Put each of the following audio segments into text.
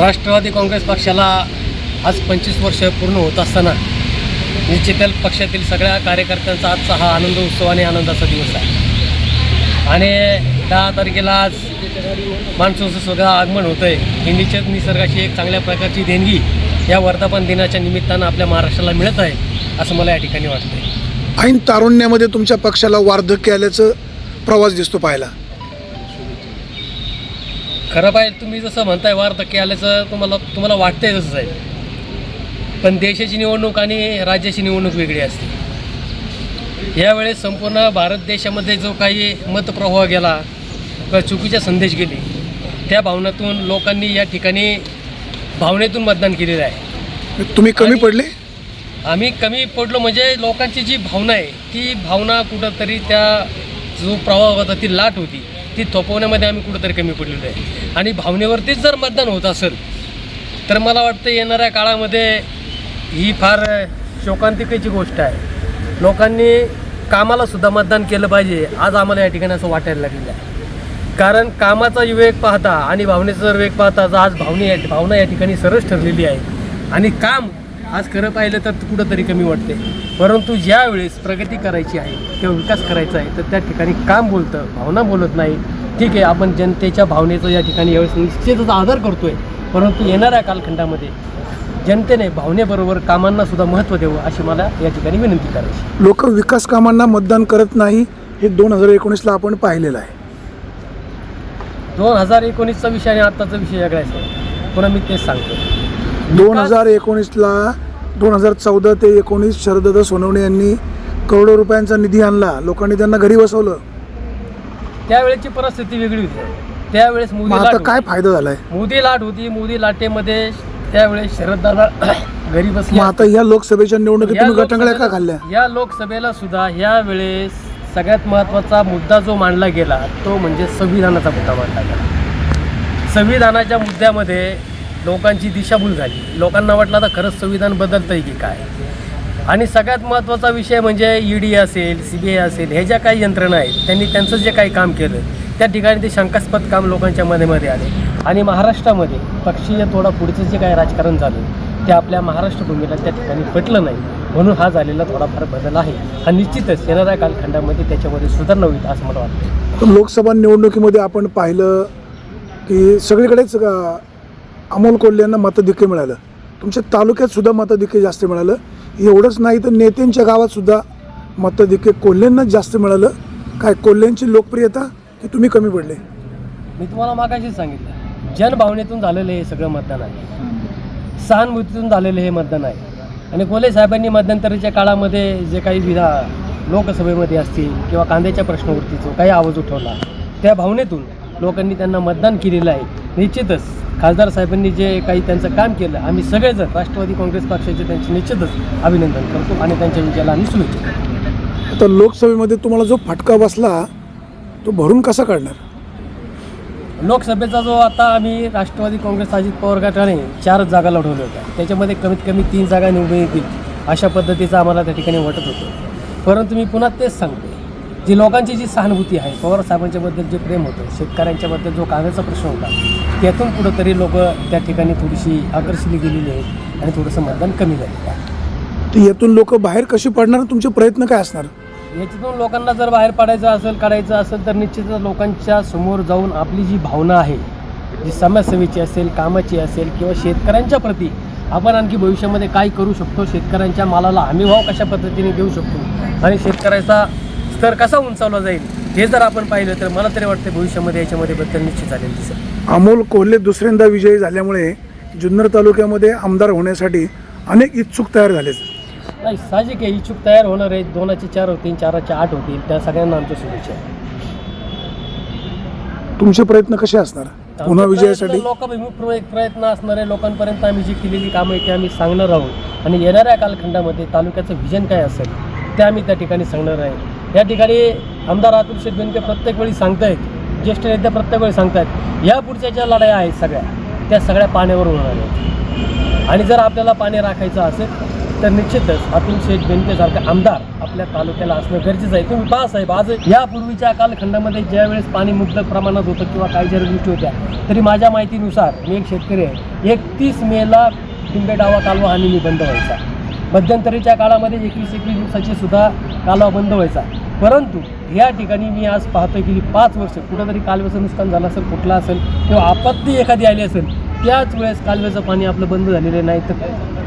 राष्ट्रवादी काँग्रेस पक्षाला आज पंचवीस वर्ष पूर्ण होत असताना निश्चितच पक्षातील सगळ्या कार्यकर्त्यांचा आजचा हा आनंद उत्सव आणि आनंदाचा दिवस आहे. आणि दहा तारखेला आज मान्सूनचं सगळं आगमन होतं आहे ही निसर्गाची एक चांगल्या प्रकारची देणगी या वर्धापन दिनाच्या निमित्तानं आपल्या महाराष्ट्राला मिळत आहे असं मला या ठिकाणी वाटतं आहे ऐन तारुण्यामध्ये तुमच्या पक्षाला वार्धक्य आल्याचं प्रवास दिसतो पाहायला. खरं पाहिजे तुम्ही जसं म्हणताय वार टक्के आल्याचं तुम्हाला तुम्हाला वाटतंय तसंच आहे. पण देशाची निवडणूक आणि राज्याची निवडणूक वेगळी असते. यावेळेस संपूर्ण भारत देशामध्ये जो काही मतप्रवाह गेला किंवा चुकीचा संदेश गेले त्या भावनातून लोकांनी या ठिकाणी भावनेतून मतदान केलेलं आहे. तुम्ही कमी पडले? आम्ही कमी पडलो म्हणजे लोकांची जी भावना आहे ती भावना कुठंतरी त्या जो प्रवाह होता ती लाट होती. ती थोपवण्यामध्ये आम्ही कुठंतरी कमी पडलेलो आहे. आणि भावनेवरतीच जर मतदान होत असेल तर मला वाटतं येणाऱ्या काळामध्ये ही फार शोकांतिकेची गोष्ट आहे. लोकांनी कामालासुद्धा मतदान केलं पाहिजे आज आम्हाला या ठिकाणी असं वाटायला लागलेलं आहे. कारण कामाचा विवेक पाहता आणि भावनेचा जर वेग पाहता आज भावने या भावना या ठिकाणी सरस ठरलेली आहे आणि काम आज खरं पाहिलं तर कुठंतरी कमी वाटते. परंतु ज्या वेळेस प्रगती करायची आहे किंवा विकास करायचा आहे तर त्या ठिकाणी काम बोलतं भावना बोलत नाही. ठीक आहे आपण जनतेच्या भावनेचा या ठिकाणी यावेळेस निश्चितच आदर करतोय. परंतु येणाऱ्या कालखंडामध्ये जनतेने भावनेबरोबर कामांना सुद्धा महत्त्व द्यावं अशी मला या ठिकाणी विनंती करायची. लोक विकास कामांना मतदान करत नाही हे दोन हजार एकोणीसला आपण पाहिलेलं आहे. दोन हजार एकोणीसचा विषय आणि आत्ताचा विषय वेगळा आहे पुन्हा मी तेच सांगतो. दोन हजार एकोणीसला दोन हजार चौदा ते एकोणीस शरदत्त सोनवणे यांनी करोडो रुपयांचा निधी आणला. लोकांनी त्यांना घरी बसवलं. त्यावेळेची परिस्थिती वेगळी होती. त्यावेळेस मोदी लाट आता होती. काय फायदा झालाय? मोदी लाट होती. मोदी लाटेमध्ये त्यावेळेस शरददादा घरी बसले. मग आता या लोकसभेच्या निवडणुकीत या तुम्ही गटंगळ्या का लोकसभेला- खाल्ल्या? या लोकसभेला सुद्धा ह्या वेळेस सगळ्यात महत्त्वाचा मुद्दा जो मांडला गेला तो म्हणजे संविधानाचा मुद्दा मांडला गेला. संविधानाच्या मुद्द्यामध्ये लोकांची दिशाभूल झाली. लोकांना वाटलं आता खरंच संविधान बदलतं आहे की काय? आणि सगळ्यात महत्त्वाचा विषय म्हणजे ई डी असेल सी बी आय असेल हे ज्या काही यंत्रणा आहेत त्यांनी त्यांचं जे काही काम केलं त्या ठिकाणी ते शंकास्पद काम लोकांच्या मनामध्ये आले. आणि महाराष्ट्रामध्ये पक्षीय थोडा पुढचं जे काही राजकारण झालं ते आपल्या महाराष्ट्र भूमीला त्या ठिकाणी पटलं नाही. म्हणून हा झालेला थोडाफार बदल आहे. हा निश्चितच येणाऱ्या कालखंडामध्ये त्याच्यामध्ये सुधारणा होईल असं मला वाटतं. तर लोकसभा निवडणुकीमध्ये आपण पाहिलं की सगळीकडेच अमोल कोल्हे यांना मतधिक्य मिळालं. तुमच्या तालुक्यात सुद्धा मतधिक्य जास्त मिळालं. एवढंच नाही तर नेत्यांच्या गावात सुद्धा मतधिक्य कोल्हेंनाच जास्त मिळालं. काय कोल्ह्यांची लोकप्रियता की तुम्ही कमी पडले? मी तुम्हाला मागाशीच सांगितलं. जनभावनेतून झालेलं हे सगळं मतदान आहे. सहानुभूतीतून झालेलं हे मतदान आहे. आणि कोल्हे साहेबांनी मध्यंतरीच्या काळामध्ये जे काही विधा लोकसभेमध्ये असतील किंवा कांद्याच्या प्रश्नावरती काही आवाज उठवला त्या भावनेतून लोकांनी त्यांना मतदान केलेलं आहे. निश्चितच खासदार साहेबांनी जे काही त्यांचं काम केलं आम्ही सगळेजण राष्ट्रवादी काँग्रेस पक्षाचे त्यांचे निश्चितच अभिनंदन करतो आणि त्यांच्या विजयाला आम्ही शुभेच्छा. आता लोकसभेमध्ये तुम्हाला जो फटका बसला तो भरून कसा काढणार? लोकसभेचा जो आता आम्ही राष्ट्रवादी काँग्रेस अजित पवार गटाने चार जागा लढवल्या होत्या. त्याच्यामध्ये कमीत कमी तीन जागा निवडून येतील अशा पद्धतीचं आम्हाला त्या ठिकाणी वाटत होतं. परंतु मी पुन्हा तेच सांगतो. जी लोकांची जी सहानुभूती आहे पवार साहेबांच्याबद्दल जे प्रेम होतं शेतकऱ्यांच्याबद्दल जो कांद्याचा प्रश्न होता त्यातून कुठंतरी लोक त्या ठिकाणी थोडीशी आकर्षिली गेलेली आहेत आणि थोडंसं मतदान कमी झालेलं आहे. तर यातून लोक बाहेर कशी पडणार तुमचे प्रयत्न काय असणार? याच्यातून लोकांना जर बाहेर पडायचं असेल काढायचं असेल तर निश्चितच लोकांच्या समोर जाऊन आपली जी भावना आहे जी समाजसेवेची असेल कामाची असेल किंवा शेतकऱ्यांच्या प्रती आपण आणखी भविष्यामध्ये काय करू शकतो शेतकऱ्यांच्या मालाला हमीभाव कशा पद्धतीने देऊ शकतो आणि शेतकऱ्याचा स्तर कसा उंचावला जाईल हे जर आपण पाहिलं तर मला तरी वाटतं भविष्यामध्ये याच्यामध्ये बद्दल निश्चित झालेलं दिसेल. अमोल कोल्हे दुसऱ्यांदा विजयी झाल्यामुळे जुन्नर तालुक्यामध्ये आमदार होण्यासाठी अनेक इच्छुक तयार झाले. नाही साहजिक आहे इच्छुक तयार होणार आहे दोनाचे चार होतील चाराचे आठ होतील त्या सगळ्यांना आमच्या शुभेच्छा. तुमचे प्रयत्न कसे असणार? पुन्हा विजयासाठी? लोकाभिमुख एक प्रयत्न असणार आहे. लोकांपर्यंत आम्ही जी केलेली कामं आहे ती आम्ही सांगणार आहोत. आणि येणाऱ्या कालखंडामध्ये तालुक्याचं व्हिजन काय असेल ते आम्ही त्या ठिकाणी सांगणार आहे. या ठिकाणी आमदार अतुल शेठ प्रत्येक वेळी सांगतायत ज्येष्ठ नेते प्रत्येक वेळी सांगतायत या पुढच्या ज्या लढाया आहेत सगळ्या त्या सगळ्या पाण्यावर होणार आहेत. आणि जर आपल्याला पाणी राखायचं असेल तर निश्चितच अतुल शेठ बेनकेसारखा आमदार आपल्या तालुक्याला असणं गरजेचं आहे. तुम्ही पहा साहेब आज यापूर्वीच्या कालखंडामध्ये ज्या वेळेस पाणी मुबलक प्रमाणात होतं किंवा काही जरी गोष्टी होत्या तरी माझ्या माहितीनुसार मी एक शेतकरी आहे. एकतीस मेला पिंपेडावा कालवा आणि निबंध व्हायचा. मध्यंतरीच्या काळामध्ये एकवीस एकवीस दिवसाची सुद्धा कालवा बंद व्हायचा. परंतु या ठिकाणी मी आज पाहतोय की पाच वर्ष कुठंतरी कालव्याचं नुकसान झालं असेल कुठलं असेल किंवा आपत्ती एखादी आली असेल त्याच वेळेस कालव्याचं पाणी आपलं बंद झालेलं नाही तर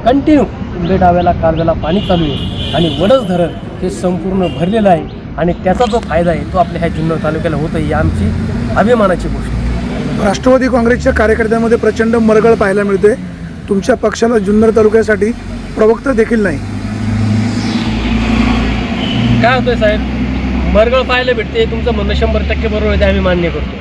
कंटिन्यू पिंपे डाव्याला कालव्याला पाणी चालू आहे. आणि वडस धरण हे संपूर्ण भरलेलं आहे. आणि त्याचा जो फायदा आहे तो आपल्या ह्या जुन्नर तालुक्याला होतो ही आमची अभिमानाची गोष्ट. राष्ट्रवादी काँग्रेसच्या कार्यकर्त्यांमध्ये प्रचंड मरगळ पाहायला मिळते तुमच्या पक्षाला जुन्नर तालुक्यासाठी प्रवक्ता देखील नाही. काय होतंय साहेब? मरगळ पाहायला भेटते तुमचं म्हणणं शंभर टक्के बरोबर आहे ते आम्ही मान्य करतो.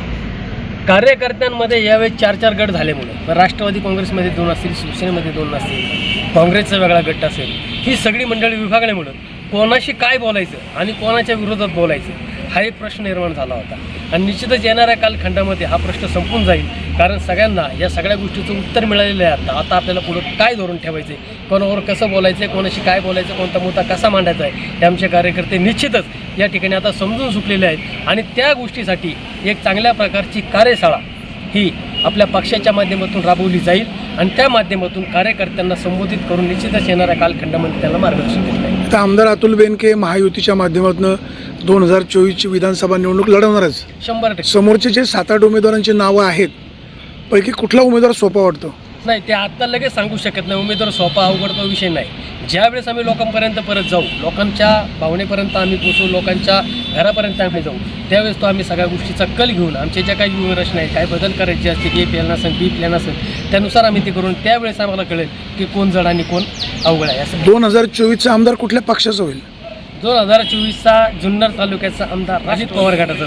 कार्यकर्त्यांमध्ये यावेळेस चार चार गट झाल्यामुळे राष्ट्रवादी काँग्रेसमध्ये दोन असतील शिवसेनेमध्ये दोन असतील काँग्रेसचा वेगळा गट असेल. ही सगळी मंडळी विभागल्यामुळं कोणाशी काय बोलायचं आणि कोणाच्या विरोधात बोलायचं? हा एक प्रश्न निर्माण झाला होता. आणि निश्चितच येणाऱ्या कालखंडामध्ये हा प्रश्न संपून जाईल. कारण सगळ्यांना या सगळ्या गोष्टीचं उत्तर मिळालेलं आहे. आता आता आपल्याला पुढं काय धोरण ठेवायचं आहे कोणावर कसं बोलायचं आहे कोणाशी काय बोलायचं कोणता मुद्दा कसा मांडायचा आहे? हे आमचे कार्यकर्ते निश्चितच या ठिकाणी आता समजून सुटलेले आहेत. आणि त्या गोष्टीसाठी एक चांगल्या प्रकारची कार्यशाळा ही आपल्या पक्षाच्या माध्यमातून राबवली जाईल. आणि त्या माध्यमातून कार्यकर्त्यांना संबोधित करून निश्चितच येणाऱ्या कालखंडामध्ये त्यांना मार्गदर्शन केलं आता आमदार अतुल बेनके महायुतीच्या माध्यमातून दोन हजार चोवीसची विधानसभा निवडणूक लढवणारच. शंभर टक्के. समोरचे जे सात आठ उमेदवारांची नावं आहेत पैकी कुठला उमेदवार सोपा वाटतो? नाही ते आत्ता लगेच सांगू शकत नाही. उमेदवार सोपा अवघड तो विषय नाही. ज्यावेळेस आम्ही लोकांपर्यंत परत जाऊ लोकांच्या भावनेपर्यंत आम्ही पोचू लोकांच्या घरापर्यंत आम्ही जाऊ त्यावेळेस तो आम्ही सगळ्या गोष्टीचा कल घेऊन आमच्या ज्या काही व्यूहरचना आहे काय बदल करायचे असतील ए प्लॅन असेल बी प्लॅन असेल त्यानुसार आम्ही ते करून त्यावेळेस आम्हाला कळेल की कोण जड आणि कोण अवघड आहे. असं दोन हजार चोवीसचा आमदार कुठल्या पक्षाचा होईल? दोन हजार चोवीसचा जुन्नर तालुक्याचा आमदार अजित पवार गटाचा.